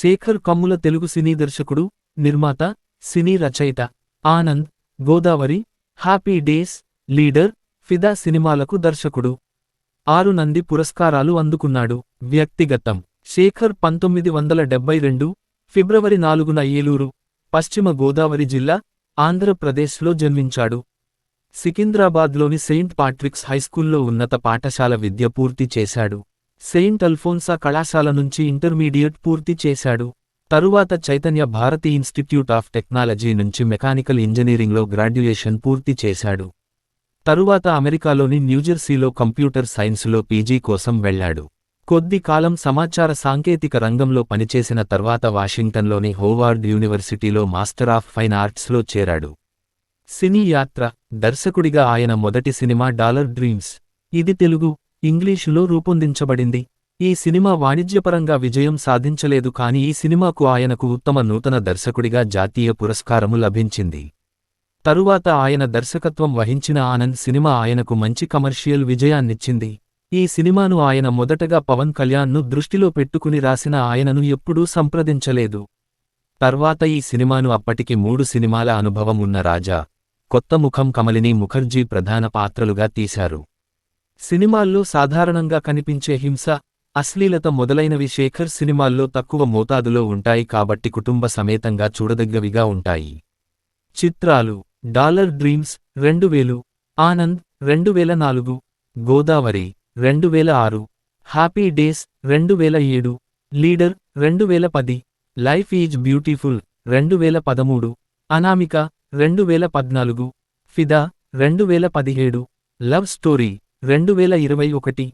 శేఖర్ కమ్ముల తెలుగు సినీ దర్శకుడు నిర్మాత సినీ రచయిత Anand Godavari happy days leader Fidaa సినిమాలకు దర్శకుడు. ఆరు నంది పురస్కారాలు అందుకున్నాడు. వ్యక్తిగతం శేఖర్ పంతొమ్మిది వందల డెబ్బై రెండు ఫిబ్రవరి నాలుగున ఏలూరు పశ్చిమ గోదావరి జిల్లా ఆంధ్రప్రదేశ్లో జన్మించాడు. సికింద్రాబాద్లోని సెయింట్ పాట్రిక్స్ హైస్కూల్లో ఉన్నత పాఠశాల విద్య పూర్తి చేశాడు. సెయింట్ అల్ఫోన్సా కళాశాల నుంచి ఇంటర్మీడియట్ పూర్తి చేశాడు. తరువాత Chaitanya Bharathi institute of technology నుంచి మెకానికల్ ఇంజనీరింగ్లో గ్రాడ్యుయేషన్ పూర్తి చేశాడు. తరువాత అమెరికాలోని న్యూజెర్సీలో కంప్యూటర్ సైన్సులో పీజీ కోసం వెళ్ళాడు. కొద్ది కాలం సమాచార సాంకేతిక రంగంలో పనిచేసిన తర్వాత వాషింగ్టన్లోని హోవార్డ్ యూనివర్సిటీలో మాస్టర్ ఆఫ్ ఫైన్ ఆర్ట్స్లో చేరాడు. సినీ యాత్ర దర్శకుడిగా ఆయన మొదటి సినిమా డాలర్ డ్రీమ్స్. ఇది తెలుగు ఇంగ్లీషులో రూపొందించబడింది. ఈ సినిమా వాణిజ్యపరంగా విజయం సాధించలేదు కాని ఈ సినిమాకు ఆయనకు ఉత్తమ నూతన దర్శకుడిగా జాతీయ పురస్కారము లభించింది. తరువాత ఆయన దర్శకత్వం వహించిన ఆనంద్ సినిమా ఆయనకు మంచి కమర్షియల్ విజయాన్నిచ్చింది. ఈ సినిమాను ఆయన మొదటగా పవన్ కళ్యాణ్ను దృష్టిలో పెట్టుకుని రాసిన ఆయనను ఎప్పుడూ సంప్రదించలేదు. తర్వాత ఈ సినిమాను అప్పటికి మూడు సినిమాల అనుభవం ఉన్న రాజా కొత్త ముఖం కమలిని ముఖర్జీ ప్రధాన పాత్రలుగా తీశారు. సినిమాల్లో సాధారణంగా కనిపించే హింస అశ్లీలత మొదలైనవి శేఖర్ సినిమాల్లో తక్కువ మోతాదులో ఉంటాయి కాబట్టి కుటుంబ సమేతంగా చూడదగ్గవిగా ఉంటాయి. చిత్రాలు డాలర్ డ్రీమ్స్ రెండు వేలు ఆనంద్ రెండు వేల నాలుగు గోదావరి రెండు వేల ఆరు హ్యాపీ డేస్ రెండు వేల ఏడు లీడర్ రెండు వేల పది లైఫ్ ఈజ్ బ్యూటిఫుల్ రెండు వేల పదమూడు అనామిక రెండు వేల పద్నాలుగు ఫిదా రెండు వేల పదిహేడు లవ్ స్టోరీ రెండు వేల ఇరవై ఒకటి